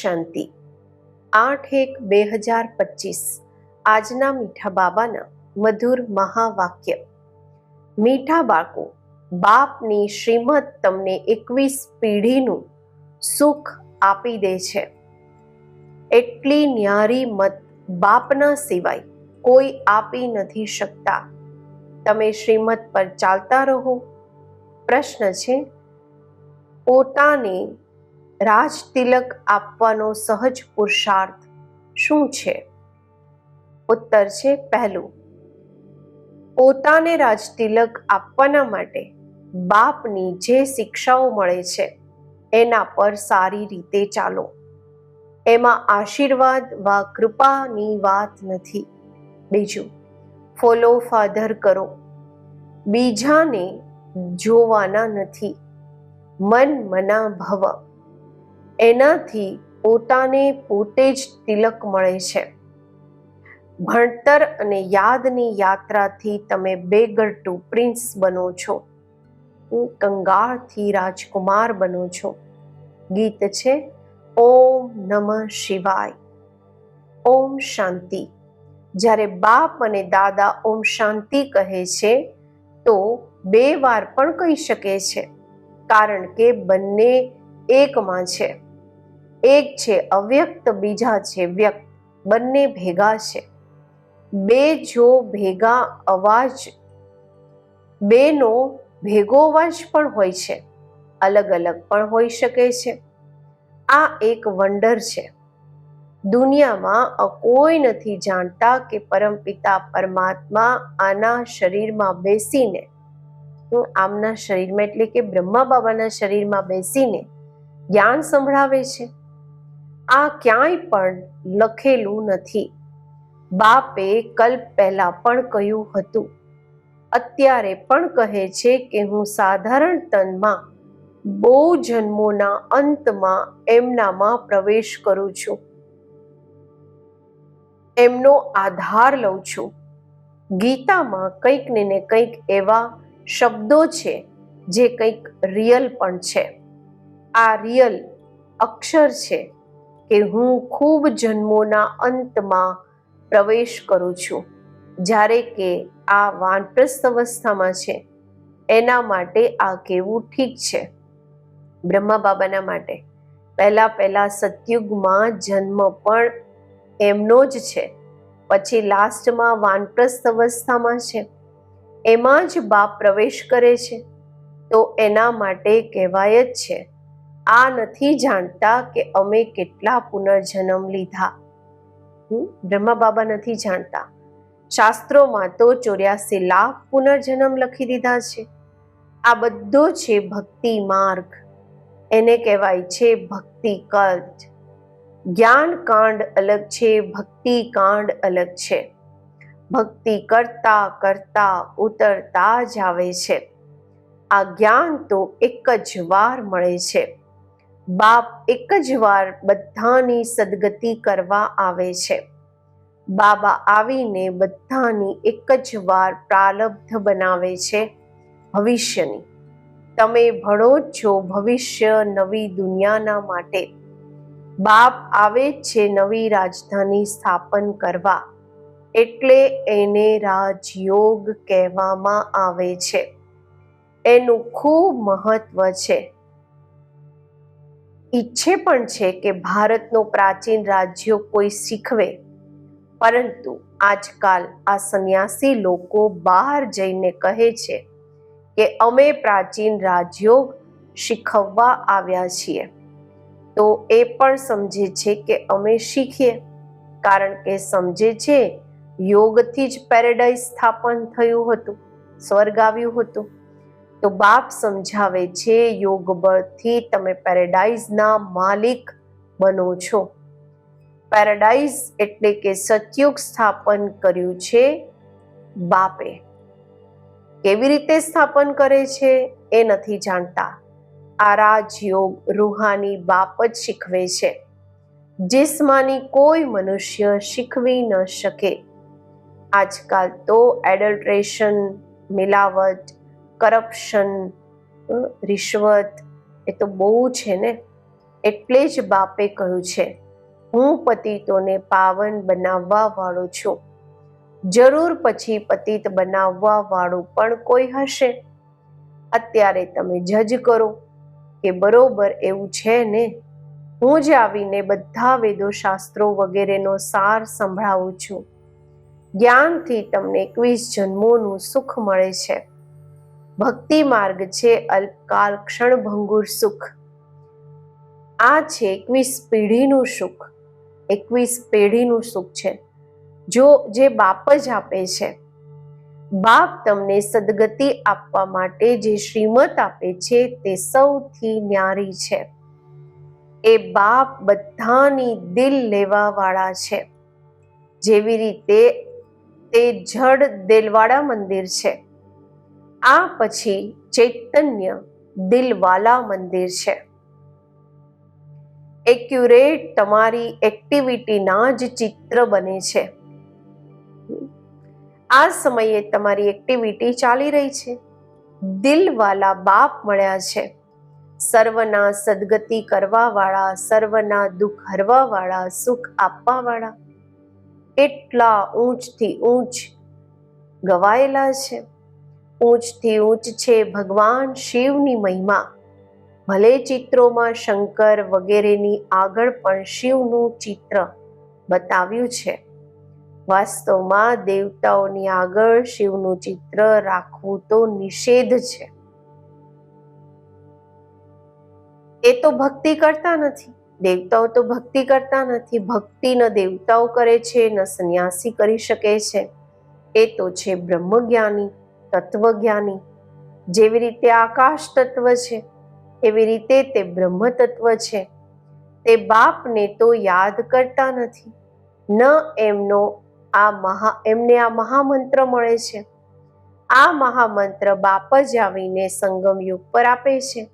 શાંતિ. આઠ એક બે હજાર પચીસ. આજના મીઠા બાબાના મધુર મહાવાક્ય. મીઠા બાળકો, બાપની શ્રીમત તમને એકવીસ પેઢીનું સુખ આપી દે છે. એટલી ન્યારી મત બાપના સિવાય કોઈ આપી નથી શકતા. તમે શ્રીમત પર ચાલતા રહો. પ્રશ્ન છે, પોતાને રાજ તિલક આપવાનો સહજ પુરુષાર્થ શું છે? ઉત્તર છે પહેલું. પોતાને રાજ તિલક આપવાના માટે બાપની જે શિક્ષાઓ મળે છે, એના પર સારી રીતે ચાલો. એમાં આશીર્વાદ વા કૃપાની વાત નથી. બીજું, ફોલો ફાધર કરો. બીજાને જોવાના નથી. મન મના ભવ. એનાથી પોતાને પોતે જ તિલક મળે છે. ભણતર અને યાદની યાત્રાથી તમે બેગર ટુ પ્રિન્સ બનો છો. કંગાળથી રાજકુમાર બનો છો. ગીત છે, ઓમ નમઃ શિવાય ઓમ શાંતિ. જ્યારે બાપ અને દાદા ઓમ શાંતિ કહે છે, તો બે વાર પણ કહી શકે છે. કારણ કે બંને એકમાં છે. એક છે અવ્યક્ત, બીજા છે વ્યક્ત. બંને ભેગા છે. બે જો ભેગા અવાજ, બેનો ભેગો અવાજ પણ હોય છે. અલગ અલગ પણ હોઈ શકે છે. આ એક વંડર છે. દુનિયામાં કોઈ નથી જાણતા કે પરમપિતા પરમાત્મા આના શરીરમાં બેસીને, હું આમના શરીરમાં એટલે કે બ્રહ્મા બાબાના શરીરમાં બેસીને, જ્ઞાન સંભળાવે છે. આ ક્યાંય પણ લખેલું નથી. બાપે કલ્પ પહેલા પણ કહ્યું હતું. અત્યારે પણ કહે છે કે હું સાધારણ તનમાં બહુ જન્મોના અંતમાં એમનામાં પ્રવેશ કરું છું. એમનો આધાર લઉં છું. ગીતામાં કંઈક ને કંઈક એવા શબ્દો છે જે કંઈક રિયલ પણ છે. આ રિયલ અક્ષર છે. કે હું ખૂબ જન્મોના અંતમાં પ્રવેશ કરું છું. જ્યારે કે આ વાનપ્રસ્થ અવસ્થામાં છે. એના માટે આ કહેવું ઠીક છે. બ્રહ્મા બાબાના માટે. પહેલાં પહેલાં સતયુગમાં જન્મ પણ એમનો જ છે. પછી લાસ્ટમાં વાનપ્રસ્થ અવસ્થામાં છે. એમાં જ બાપ પ્રવેશ કરે છે. તો એના માટે કહેવાય જ છે. આ નથી જાણતા કે અમે કેટલા પુનર્જન્મ લીધા. બ્રહ્મા બાબા નથી જાણતા. શાસ્ત્રોમાં તો ચોર્યાસી લાખ પુનર્જન્મ લખી દીધા છે. આ બધો છે ભક્તિ માર્ગ. એને કહેવાય છે ભક્તિ કલ્ટ જ્ઞાન કાંડ અલગ છે, ભક્તિ કાંડ અલગ છે. ભક્તિ કરતા કરતા ઉતરતા જ આવે છે. આ જ્ઞાન તો એક જ વાર મળે છે. બાપ એક જ વાર બધાની સદગતિ કરવા આવે છે. બાબા આવીને બધાની એક જ વાર પ્રાલબ્ધ બનાવે છે ભવિષ્યની. તમે ભણો છો ભવિષ્ય નવી દુનિયાના માટે. બાપ આવે છે નવી રાજધાની સ્થાપન કરવા. એટલે એને રાજયોગ કહેવામાં આવે છે. એનું ખૂબ મહત્વ છે. ઈચ્છે પણ છે કે ભારતનો પ્રાચીન રાજ્યો કોઈ શીખવે. પરંતુ આજકાલ આ સંન્યાસી લોકો બહાર જઈને કહે છે કે અમે પ્રાચીન રાજયોગ શીખવવા આવ્યા છીએ. તો એ પણ સમજે છે કે અમે શીખીએ. કારણ કે સમજે છે, યોગથી જ પેરેડાઇઝ સ્થાપન થયું હતું, સ્વર્ગ આવ્યું હતું. તો બાપ સમજાવે છે, યોગ બળથી તમે પેરેડાઇઝના માલિક બનો છો. પેરેડાઇઝ એટલે કે સતયુગ સ્થાપન કર્યું છે બાપે. કેવી રીતે સ્થાપન કરે છે એ નથી જાણતા. આ રાજયોગ રૂહાની બાપ જ શીખવે છે, જિસ્માની કોઈ મનુષ્ય શીખવી ન શકે. આજકાલ તો એડલ્ટ્રેશન મિલાવટ કરપ્શન રિશ્વત, એ તો બહુ છે ને? એટલે જ બાપે કહ્યું છે, હું પતિતોને પાવન બનાવવા વાળો છું. જરૂર પછી પતિત બનાવવા વાળું પણ કોઈ હશે? અત્યારે તમે જજ કરો કે બરોબર એવું છે ને? હું જ આવીને બધા વેદો શાસ્ત્રો વગેરેનો સાર સંભળાવું છું. જ્ઞાનથી તમને એકવીસ જન્મોનું સુખ મળે છે. ભક્તિ માર્ગ છે અલ્પકાલ ક્ષણભંગુર સુખ. આ છે એકવીસ પેઢીનું સુખ. એકવીસ પેઢીનું સુખ છે. જો જે બાપ જ આપે છે. બાપ તમને સદગતિ આપવા માટે જે શ્રીમત આપે છે તે સૌથી ન્યારી છે. એ બાપ બધાની દિલ લેવા વાળા છે. જેવી રીતે તે જડ દિલવાળા મંદિર છે. આ પછી ચૈતન્ય દિલવાલા મંદિર છે. એક્યુરેટ તમારી એક્ટિવિટીના જ ચિત્ર બને છે. આ સમયે તમારી એક્ટિવિટી ચાલી રહી છે. દિલવાલા બાપ મળ્યા છે. સર્વના સદગતિ કરવાવાળા, સર્વના દુઃખ હરવાવાળા, સુખ આપવાવાળા. એટલા ઊંચથી ઊંચ ગવાયેલા છે. ઊંચથી ઊંચ છે ભગવાન શિવની મહિમા. ભલે ચિત્રોમાં શંકર વગેરેની આગળ પણ શિવનું ચિત્ર બતાવ્યું છે. વાસ્તવમાં દેવતાઓની આગળ શિવનું ચિત્ર રાખવું તો નિષેધ છે. એ તો ભક્તિ કરતા નથી. દેવતાઓ તો ભક્તિ કરતા નથી. ભક્તિ ન દેવતાઓ કરે છે, ન સંન્યાસી કરી શકે છે. એ તો છે બ્રહ્મજ્ઞાની તત્વજ્ઞાની. જેવી રીતે આકાશ તત્વ છે, એવી રીતે તે બ્રહ્મ તત્વ છે. તે બાપને તો યાદ કરતા નથી. ન એમનો આ મહા, એમને આ મહામંત્ર મળે છે. આ મહામંત્ર બાપ જ આવીને સંગમ યુગ પર આપે છે.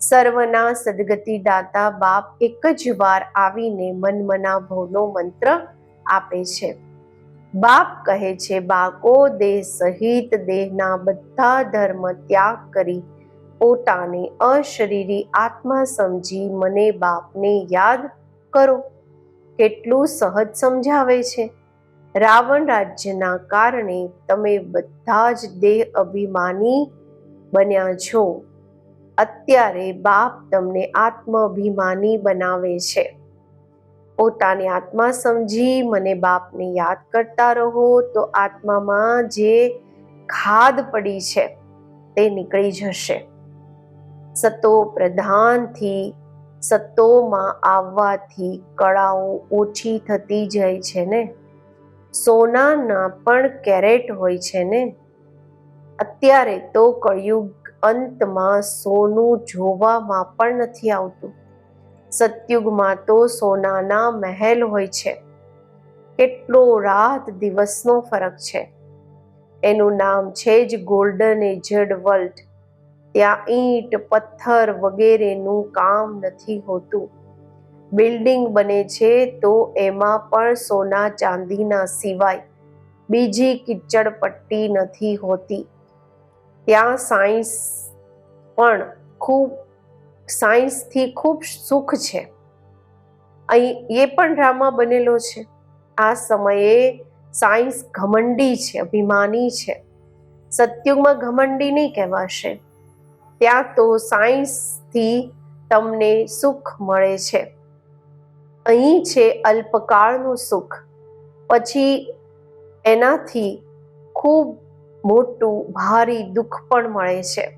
સર્વના સદગતિ દાતા બાપ એક જ વાર આવીને મનમના ભવનો મંત્ર આપે છે. બાપ કહે છે બાકો દેહ સહિત દેહના બધા ધર્મ ત્યાગ કરી પોતાને અશરીરી આત્મા સમજી મને બાપને યાદ કરો. કેટલું સહજ સમજાવે છે. રાવણ રાજ્યના કારણે તમે બધા જ દેહ અભિમાની બન્યા છો. અત્યારે બાપ તમને આત્મ અભિમાની બનાવે છે. પોતાની આત્મા સમજી મને બાપને યાદ કરતા રહો, તો આત્મામાં જે ખાદ પડી છે તે નીકળી જશે. સતો પ્રધાનથી સત્તોમાં આવવાથી કળાઓ ઓછી થતી જાય છે ને? સોનાના પણ કેરેટ હોય છે ને? અત્યારે તો કળિયુગ અંતમાં સોનું જોવામાં પણ નથી આવતું. સતયુગમાં તો સોનાના મહેલ હોય છે. કેટલો રાત દિવસનો ફરક છે. એનું નામ છે જ ગોલ્ડન એજડ વર્લ્ડ ત્યાં ઈંટ, પથ્થર વગેરેનું કામ નથી હોતું. બિલ્ડિંગ બને છે તો એમાં પણ સોના ચાંદીના સિવાય બીજી કિચડ પટ્ટી નથી હોતી. ત્યાં સાયન્સ પણ ખૂબ સાયન્સથી ખૂબ સુખ છે. અહીં એ પણ ડ્રામા બનેલો છે. આ સમયે સાયન્સ ઘમંડી છે, અભિમાની છે. સત્યુગમાં ઘમંડી નહીં કહેવાશે. ત્યાં તો સાયન્સથી તમને સુખ મળે છે. અહીં છે અલ્પકાળનું સુખ. પછી એનાથી ખૂબ મોટું, ભારી દુઃખ પણ મળે છે.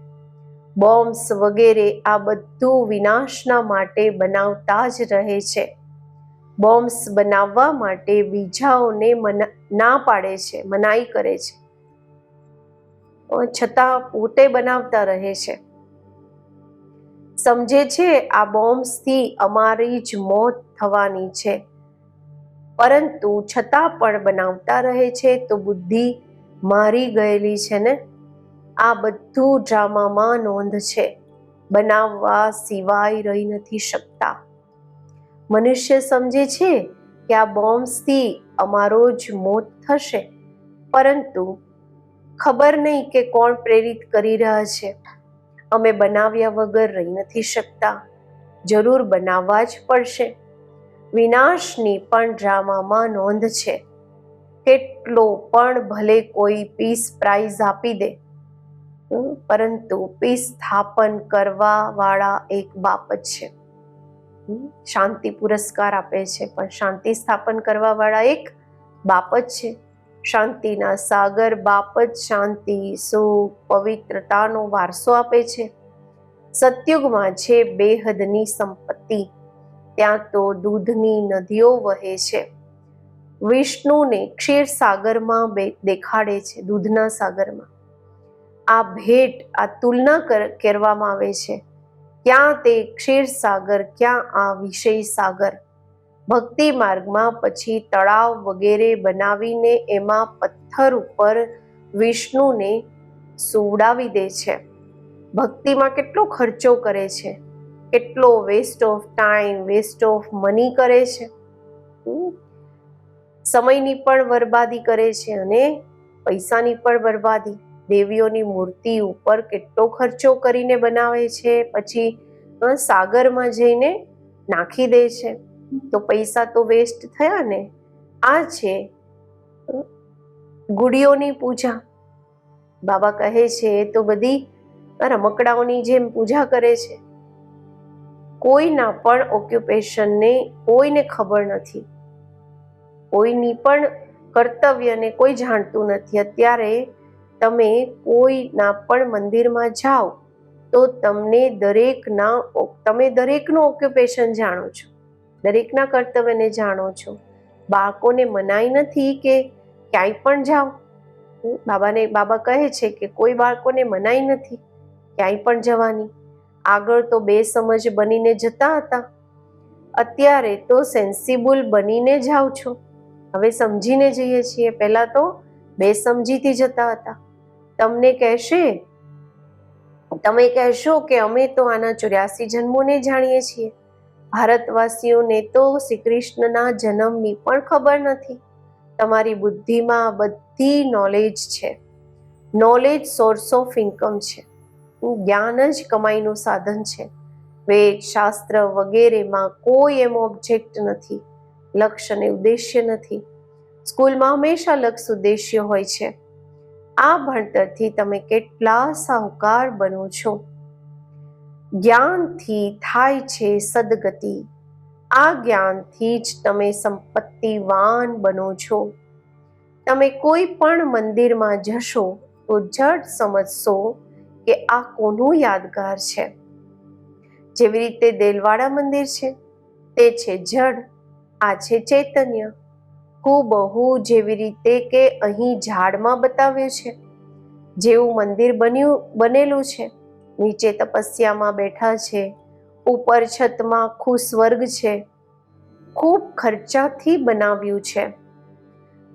બોમ્બ્સ વગેરે આ બધું વિનાશના માટે બનાવતા જ રહે છે. બોમ્બ્સ બનાવવા માટે બીજાઓને ના પાડે છે, મનાઈ કરે છે. છતાં પોતે બનાવતા રહે છે. સમજે છે આ બોમ્બ્સથી અમારી જ મોત થવાની છે. પરંતુ છતાં પણ બનાવતા રહે છે તો બુદ્ધિ મારી ગયેલી છે ને? આ બધું ડ્રામામાં નોંધ છે. બનાવવા સિવાય રહી નથી શકતા. મનુષ્ય સમજે છે કે આ બોમ્બ્સથી અમારો જ મોત થશે. પરંતુ ખબર નહીં કે કોણ પ્રેરિત કરી રહ્યા છે. અમે બનાવ્યા વગર રહી નથી શકતા. જરૂર બનાવવા જ પડશે. વિનાશની પણ ડ્રામામાં નોંધ છે. કેટલો પણ ભલે કોઈ પીસ પ્રાઇઝ આપી દે પરંતુ સ્થાપન કરવા વાળા એક બાપ જ છે. શાંતિ પુરસ્કાર આપે છે, પણ શાંતિ સ્થાપન કરવા વાળા એક બાપ જ છે. શાંતિના સાગર બાપ જ શાંતિ, સુખ, પવિત્રતાનો વારસો આપે છે. સતયુગમાં છે બેહદની સંપત્તિ, ત્યાં તો દૂધની નદીઓ વહે છે. વિષ્ણુને ક્ષીર સાગરમાં દેખાડે છે, દૂધના સાગરમાં. આ ભેટ, આ તુલના કર- કરવામાં આવે છે. ક્યાં તે ક્ષીર સાગર, ક્યાં આ વિષય સાગર? ભક્તિ માર્ગમાં પછી તળાવ વગેરે બનાવીને એમાં પથ્થર ઉપર વિષ્ણુને સુવડાવી દે છે. ભક્તિમાં કેટલો ખર્ચો કરે છે? કેટલો waste of time waste of money કરે છે. સમયની પણ બરબાદી કરે છે અને પૈસાની પણ બરબાદી. દેવીઓની મૂર્તિ ઉપર કેટલો ખર્ચો કરીને બનાવે છે, પછી સાગરમાં જઈને નાખી દે છે. તો પૈસા તો વેસ્ટ થયા ને? આ છે ગુડીઓની પૂજા. બાબા કહે છે, એ તો બધી રમકડાઓની જેમ પૂજા કરે છે. કોઈના પણ ઓક્યુપેશનને કોઈને ખબર નથી. કોઈની પણ કર્તવ્યને કોઈ જાણતું નથી. અત્યારે તમે કોઈના પણ મંદિરમાં જાઓ, તો તમને દરેકના તમે દરેકનું ઓક્યુપેશન જાણો છો. દરેકના કર્તવ્યને જાણો છો. બાળકોને મનાઈ નથી કે ક્યાંય પણ જાઓ. બાબાને, બાબા કહે છે કે કોઈ બાળકોને મનાઈ નથી ક્યાંય પણ જવાની. આગળ તો બે સમજ બનીને જતા હતા. અત્યારે તો સેન્સિબલ બનીને જાઓ છો. હવે સમજીને જઈએ છીએ. પહેલાં તો બે સમજીથી જતા હતા. તમને કહેશે? તમે કહેશો કે અમે તો આના ચોર્યાસી જન્મોને જાણીએ છીએ. ભારતવાસીઓને તો શ્રી કૃષ્ણના જન્મની પણ ખબર નથી. તમારી બુદ્ધિમાં બધી નોલેજ છે. નોલેજ સોર્સ ઓફ ઇન્કમ છે. જ્ઞાન જ કમાઈનું સાધન છે. વેદ શાસ્ત્ર વગેરેમાં કોઈ એમ ઓબ્જેક્ટ નથી. લક્ષ્ય અને ઉદ્દેશ્ય નથી. સ્કૂલમાં હંમેશા લક્ષ્ય ઉદ્દેશ્ય હોય છે. આ ભણતરથી તમે કેટલા સાહુકાર બનો છો? જ્ઞાનથી થાય છે સદગતિ. આ જ્ઞાનથી જ તમે સંપત્તિવાન બનો છો. તમે કોઈ પણ મંદિરમાં જશો તો જડ સમજશો કે આ કોનું યાદગાર છે. જેવી રીતે દેલવાડા મંદિર છે, તે છે જડ, આ છે ચૈતન્ય. બહુ જેવી રીતે કે અહીં ઝાડમાં બતાવ્યું છે. જેવું મંદિર બન્યું, બનેલું છે. નીચે તપસ્યામાં બેઠા છે. ઉપર છતમાં આખું સ્વર્ગ છે. ખૂબ ખર્ચાથી બનાવ્યું છે.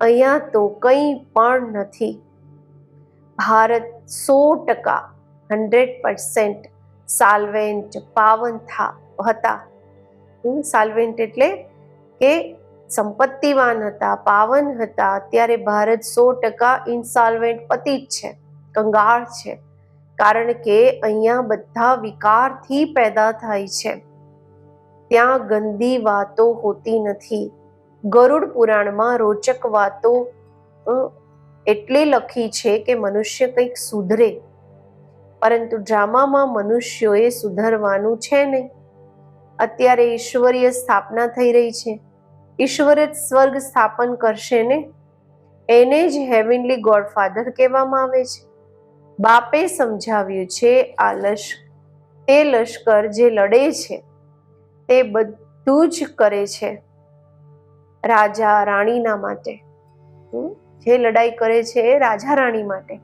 અહીંયા તો કંઈ પણ નથી. ભારત સો ટકા, હંડ્રેડ પર્સન્ટ સાલ્વેન્ટ પાવન થા, હતા. સાલ્વેન્ટ એટલે કે સંપત્તિવાન હતા, પાવન હતા, અત્યારે ભારત સો ટકા ઇન્સોલ્વેન્ટ પતિત છે, કંગાળ છે, કારણ કે અહીંયા બધા વિકારથી પેદા થાય છે. ત્યાં ગંદી વાતો હોતી નથી. ગરુડ પુરાણમાં રોચક વાતો એટલે લખી છે કે મનુષ્ય કંઈક સુધરે, પરંતુ ડ્રામામાં મનુષ્યોએ સુધરવાનું છે નહીં. અત્યારે ઈશ્વરીય સ્થાપના થઈ રહી છે. ઈશ્વર જ સ્વર્ગ સ્થાપન કરશે ને? એને જ હેવનલી ગોડફાધર કહેવામાં આવે છે. બાપે સમજાવ્યું છે આ લશ્કર, તે લશ્કર જે લડે છે, તે બધું જ કરે છે રાજા રાણીના માટે? જે લડાઈ કરે છે રાજા રાણી માટે.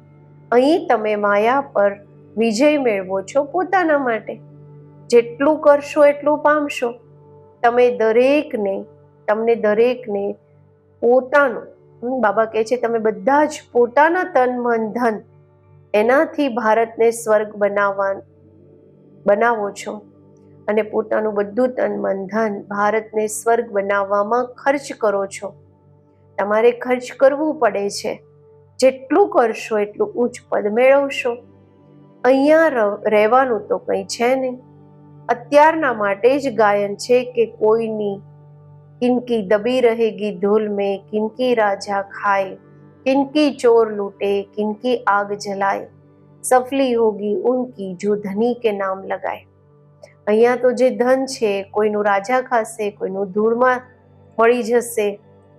અહીં તમે માયા પર વિજય મેળવો છો પોતાના માટે. જેટલું કરશો એટલું પામશો. તમે દરેકને તમને દરેકને પોતાનું બાબા કહે છે તમે બધા જ પોતાના તન, મન, ધન એનાથી ભારતને સ્વર્ગ બનાવવા બનાવો છો. અને પોતાનું બધું તન, મન, ધન ભારતને સ્વર્ગ બનાવવામાં ખર્ચ કરો છો. તમારે ખર્ચ કરવું પડે છે. જેટલું કરશો એટલું ઉચ્ચ પદ મેળવશો. અહીંયા રહેવાનું તો કંઈ છે નહીં. અત્યારના માટે જ ગાયન છે કે કોઈની કિનકી દબી રહેગી ધૂલ में કિનકી રાજા ખાય કિનકી ચોર લૂટે કિનકી આગ જલાય સફલી હોગી ઉનકી જો ધની કે નામ લગાય અહીંયા તો જે ધન છે કોઈનું રાજા ખાશે કોઈનું ધૂળમાં મળી જશે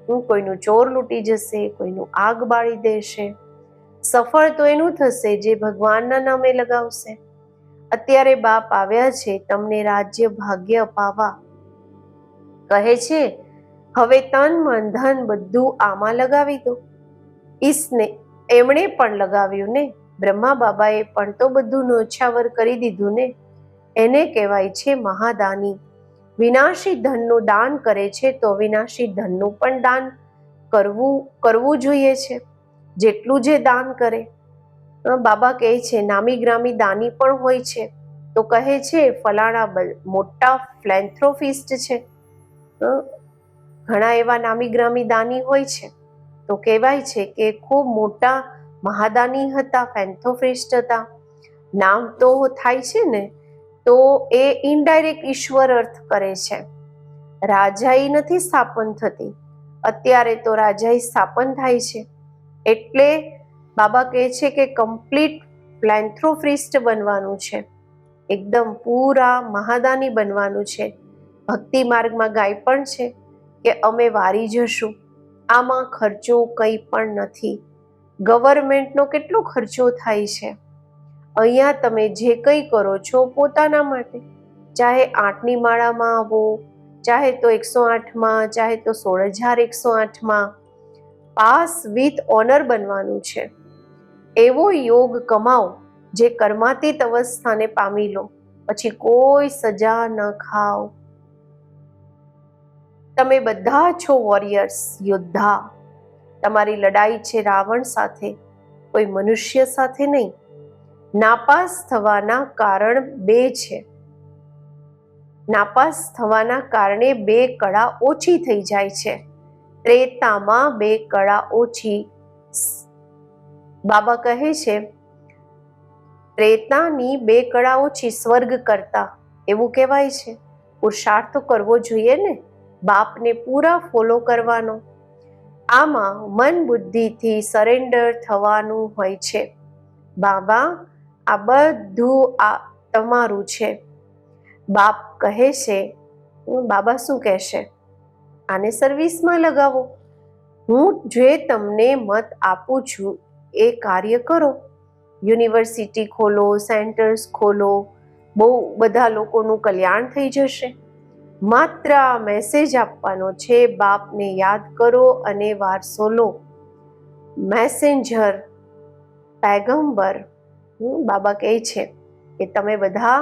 કોઈનું ચોર લૂંટી જશે કોઈનું આગ બાળી દેશે। સફળ તો એનું થશે જે ભગવાનના નામે લગાવશે। અત્યારે બાપ આવ્યા છે, તમને રાજ્ય ભાગ્ય અપાવવા। કહે છે, હવે તન મન ધન બધું આમાં લગાવી દો. ઈસને એમણે પણ લગાવ્યું ને, બ્રહ્મા બાબાએ પણ તો બધું નોછાવર કરી દીધું ને. એને કહેવાય છે મહાદાની. વિનાશી ધનનું દાન કરે છે તો વિનાશી ધનનું પણ દાન કરવું કરવું જોઈએ છે, જેટલું જે દાન કરે. બાબા કહે છે, નામી ગ્રામી દાની પણ હોય છે. તો કહે છે, ફલાણા મોટા ફ્લેન્થ્રોફિસ્ટ છે. ઘણા એવા નામી ગ્રામી દાની હોય છે. તો કહેવાય છે કે ખૂબ મોટા મહાદાની હતા ફેન્થોફિસ્ટ હતા. નામ તો થાય છે ને, તો એ ઇનડાયરેક્ટ ઈશ્વર અર્થ કરે છે. રાજાઈ નથી સ્થાપન થતી. અત્યારે તો રાજાઈ સ્થાપન થાય છે. એટલે બાબા કહે છે કે કમ્પ્લીટ ફ્લેન્થ્રોફિસ્ટ બનવાનું છે. એકદમ પૂરા મહાદાની બનવાનું છે. ભક્તિ માર્ગમાં ગાય પણ છે કે અમે વારી જશું. આમાં ખર્ચો કંઈ પણ નથી. ગવર્મેન્ટનો કેટલો ખર્ચો થાય છે? અહીંયા તમે જે કંઈ કરો છો પોતાના માટે. ચાહે આઠની માળામાં આવો, ચાહે તો એકસો આઠમાં, ચાહે તો સોળ હજાર એકસો આઠમાં. પાસ વિથ ઓનર બનવાનું છે. એવો યોગ કમાઓ જે કર્માતીત અવસ્થાને પામી લો. પછી કોઈ સજા ન ખાઓ. તમે બધા છો વોરિયર્સ યોદ્ધા. તમારી લડાઈ છે રાવણ સાથે, કોઈ મનુષ્ય સાથે નહીં. નાપાસ થવાના કારણ બે છે. નાપાસ થવાના કારણે બે કળા ઓછી થઈ જાય છે. ત્રેતામાં બે કળા ઓછી બાબા કહે છે, ત્રેતાની બે કળા ઓછી સ્વર્ગ કરતા. એવું કહેવાય છે. પુરુષાર્થ કરવો જોઈએ ને? બાપને પૂરા ફોલો કરવાનો. આમાં મન બુદ્ધિથી સરેન્ડર થવાનું હોય છે. બાબા, આ બધું આ તમારું છે. બાપ કહે છે, "હું બાબા શું કહેશે? આને સર્વિસમાં લગાવો. હું જે તમને મત આપું છું, એ કાર્ય કરો. યુનિવર્સિટી ખોલો સેન્ટર્સ ખોલો, બહુ બધા લોકોનું કલ્યાણ થઈ જશે. માત્ર આ મેસેજ આપવાનો છે, બાપને યાદ કરો અને વારસો લો. મેસેન્જર પેગમ્બર બાબા કહે છે કે તમે બધા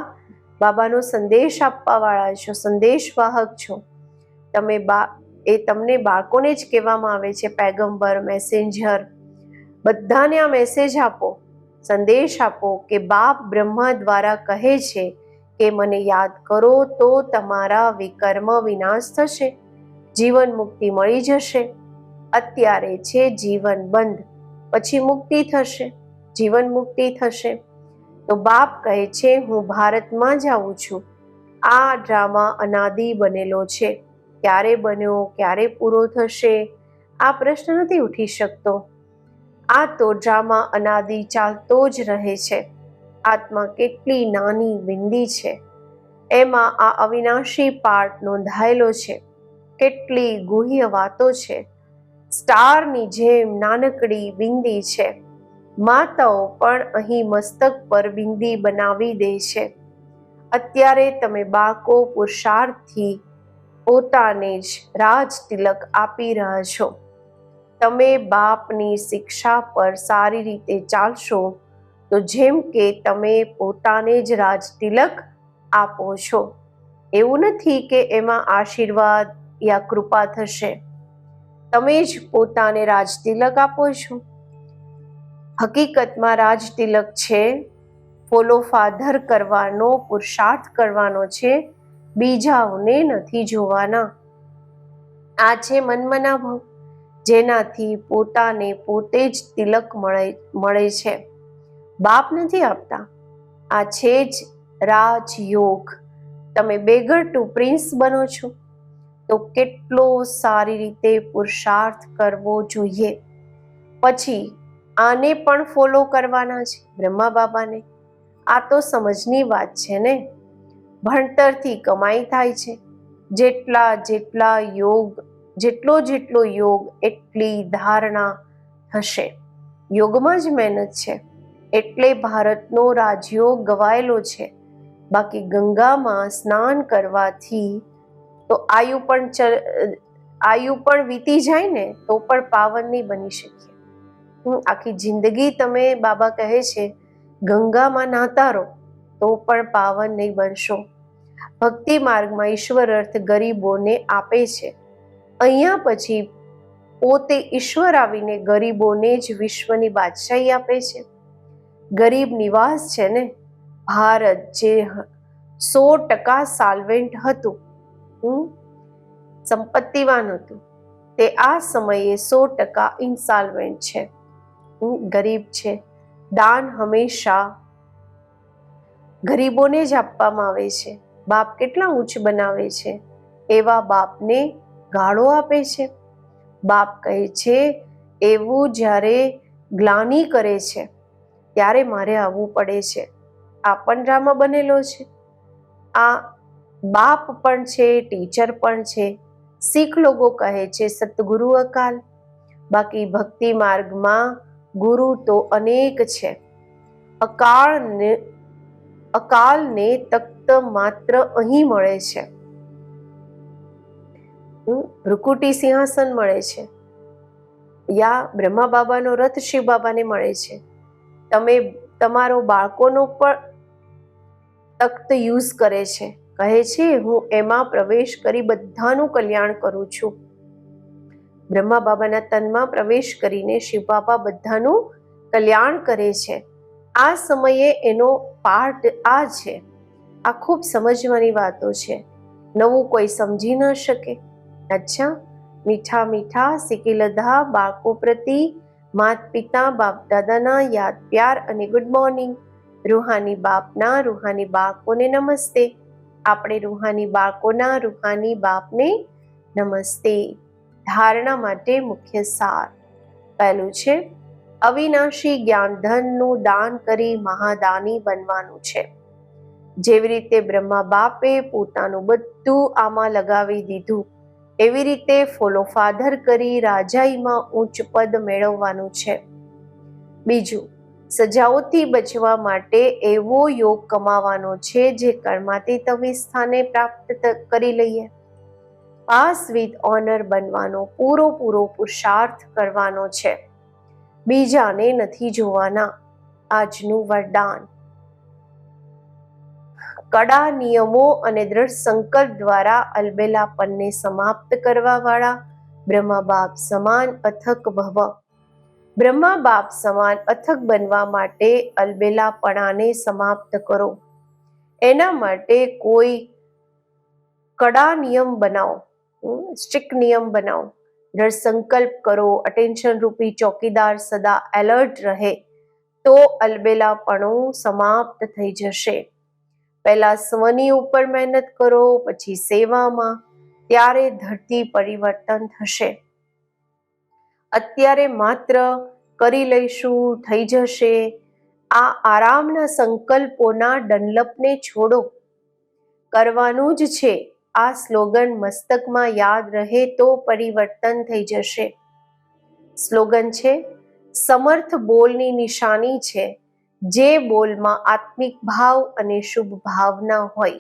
બાબાનો સંદેશ આપવાવાળા છો, સંદેશવાહક છો. તમે બા, એ તમને બાળકોને જ કહેવામાં આવે છે પેગમ્બર મેસેન્જર બધાને આ મેસેજ આપો, સંદેશ આપો કે બાપ બ્રહ્મા દ્વારા કહે છે કે મને યાદ કરો તો તમારા વિકર્મ વિનાશ થશે, જીવન મુક્તિ મળી જશે. અત્યારે છે જીવન બંધ, પછી મુક્તિ થશે, જીવન મુક્તિ થશે. તો બાપ કહે છે, હું ભારતમાં જાઉં છું. આ ડ્રામા અનાદિ બનેલો છે. ક્યારે બન્યો, ક્યારે પૂરો થશે? આ પ્રશ્ન નથી ઉઠી શકતો. આ તો ડ્રામા અનાદિ ચાલતો જ રહે છે. આત્મા કેટલી નાની વિંદી છે. એમાં આ અવિનાશી પાર્ટ નોંધાયેલો છે. કેટલી ગુહ્ય વાતો છે. સ્ટારની જેમ નાનકડી બિંદી છે. માતાઓ પણ અહીં મસ્તક પર બિંદી બનાવી દે છે. અત્યારે તમે બાકો પુરુષાર્થથી પોતાને જ રાજ તિલક આપી રહ્યા છો. તમે બાપની શિક્ષા પર સારી રીતે ચાલશો તો જેમ કે તમે પોતાને જ રાજ તિલક આપો છો. એવું નથી કે એમાં આશીર્વાદ યા કૃપા થશે. તમે જ પોતાને રાજ તિલક આપો છો. હકીકતમાં રાજ તિલક છે, ફોલો ફાધર કરવાનો, પુરુષાર્થ કરવાનો છે, બીજાઓને નથી જોવાના. આ છે મનમના ભાવ જેનાથી પોતાને પોતે જ તિલક મળે મળે છે. બાપ નથી આપતા. આ છે જ રાજયોગ. તમે બેગર ટુ પ્રિન્સ બનો છો. તો કેટલો સારી રીતે પુરુષાર્થ કરવો જોઈએ. પછી, આને પણ ફોલો કરવાના છે બ્રહ્મા બાબાને. આ તો સમજની વાત છે ને? ભણતરથી કમાઈ થાય છે. જેટલા જેટલા યોગ, જેટલો જેટલો યોગ, એટલી ધારણા થશે યોગમાં જ મહેનત છે. એટલે ભારતનો રાજયોગ ગવાયેલો છે. બાકી ગંગામાં સ્નાન કરવાથી તો આયુ પણ આયુ પણ વીતી જાય ને તો પણ પાવન નહીં બની શકીએ. આખી જિંદગી તમે બાબા કહે છે, ગંગામાં નાતા રહો તો પણ પાવન નહીં બનશો. ભક્તિ માર્ગમાં ઈશ્વર અર્થ ગરીબોને આપે છે. અહીંયા પછી પોતે ઈશ્વર આવીને ગરીબોને જ વિશ્વની બાદશાહી આપે છે. ગરીબ નિવાસ છે ને? ભારત જે સો ટકા સાલ્વેન્ટ હતું હું સંપત્તિવાન હતું. તે આ સમયે સો ટકા ઇન્સાલ્વેન્ટ છે હમ, ગરીબ છે. દાન હંમેશા ગરીબોને જ આપવામાં આવે છે. બાપ કેટલા ઊંચ બનાવે છે? એવા બાપને ગાળો આપે છે. બાપ કહે છે એવું જ્યારે ગ્લાની કરે છે ત્યારે મારે આવવું પડે છે. આ પણ ડ્રામા બનેલો છે. આ બાપ પણ છે, ટીચર પણ છે. શીખ લોકો કહે છે સતગુરુ અકાલ. બાકી ભક્તિ માર્ગમાં ગુરુ તો અનેક છે. અકાળને અકાલને તખ્ત માત્ર અહીં મળે છે. ભ્રુકુટી સિંહાસન મળે છે. યા બ્રહ્મા બાબાનો રથ શિવ બાબાને મળે છે. તમે તમારો બાળકોનો પણ તખ્ત યુઝ કરે છે. કહે છે, હું એમાં પ્રવેશ કરી બધાનું કલ્યાણ કરું છું. બ્રહ્મા બાબાના તનમાં પ્રવેશ કરીને શિવ બાબા બધાનું કલ્યાણ કરે છે. આ સમયે એનો પાર્ટ આ છે. આ ખૂબ સમજવાની વાતો છે. નવું કોઈ સમજી ન શકે. અચ્છા, મીઠા મીઠા, શીખી લીધા બાળકો પ્રતિ માત પિતા બાપ દાદાના યાદ, પ્યાર અને ગુડ મોર્નિંગ રૂહાની બાપના, રૂહાની બાળકોને નમસ્તે. આપણે રૂહાની બાળકોના, રૂહાની બાપને નમસ્તે. ધારણા માટે મુખ્ય સાર. પહેલું છે, અવિનાશી જ્ઞાનધનનું દાન કરી મહાદાની બનવાનું છે. જેવી રીતે બ્રહ્મા બાપે પોતાનું બધું આમાં લગાવી દીધું. એવી રીતે ફોલો ફાધર કરી રાજાઈમાં ઉચ્ચ પદ મેળવવાનું છે. બીજું, સજાઓથી બચવા માટે એવો યોગ કમાવાનો છે જે કર્માતીતવી સ્થાને પ્રાપ્ત કરી લઈએ. પાસ વિથ ઓનર બનવાનો પૂરો પૂરો પુરુષાર્થ કરવાનો છે. બીજાને નથી જોવાના. આજનું વરદાન. કડા નિયમો અને દ્રઢ સંકલ્પ દ્વારા અલબેલાપનને સમાપ્ત કરવાવાળા. બ્રહ્મા બાપ સમાન અથક ભવ. બ્રહ્મા બાપ સમાન અથક બનવા માટે અલબેલાપણાને સમાપ્ત કરો. એના માટે કોઈ કડા નિયમ બનાવો. સ્ટ્રિક્ટ નિયમ બનાવો. દ્રઢ સંકલ્પ કરો અટેન્શન રૂપી ચોકીદાર સદા એલર્ટ રહે. તો અલબેલાપણું સમાપ્ત થઈ જશે. પહેલા સ્વની ઉપર મહેનત કરો, પછી સેવામાં. ત્યારે ધરતી પરિવર્તન થશે. અત્યારે માત્ર કરી લઈશું, થઈ જશે. આ આરામના સંકલ્પોના ડનલપને છોડો. કરવાનું જ છે. આ સ્લોગન મસ્તકમાં યાદ રહે તો પરિવર્તન થઈ જશે. સ્લોગન છે, સમર્થ બોલની નિશાની છે. જે બોલમાં આત્મિક ભાવ અને શુભ ભાવના હોય.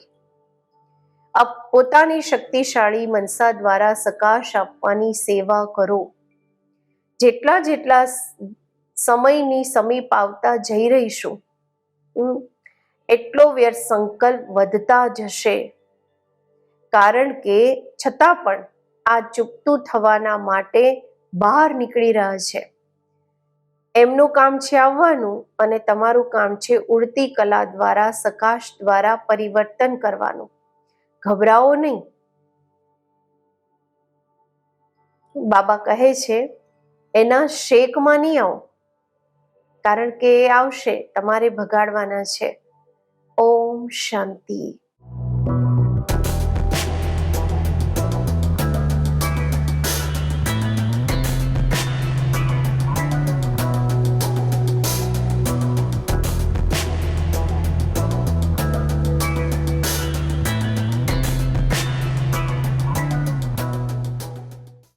અપ, પોતાની શક્તિશાળી મનસા દ્વારા સકાશ આપવાની સેવા કરો. જેટલા જેટલા સમયની સમીપ આવતા જઈ રહીશું એટલો વ્યર સંકલ્પ વધતા જશે. કારણ કે છતાં પણ આ ચૂકતું થવાના માટે બહાર નીકળી રહ્યા છે. એમનું કામ છે આવવાનું અને તમારું કામ છે ઉડતી કલા દ્વારા, સકાશ દ્વારા પરિવર્તન કરવાનું. ગભરાઓ નહીં. બાબા કહે છે, એના શેકમાં નહીં આવો, કારણ કે એ આવશે, તમારે ભગાડવાના છે. ઓમ શાંતિ.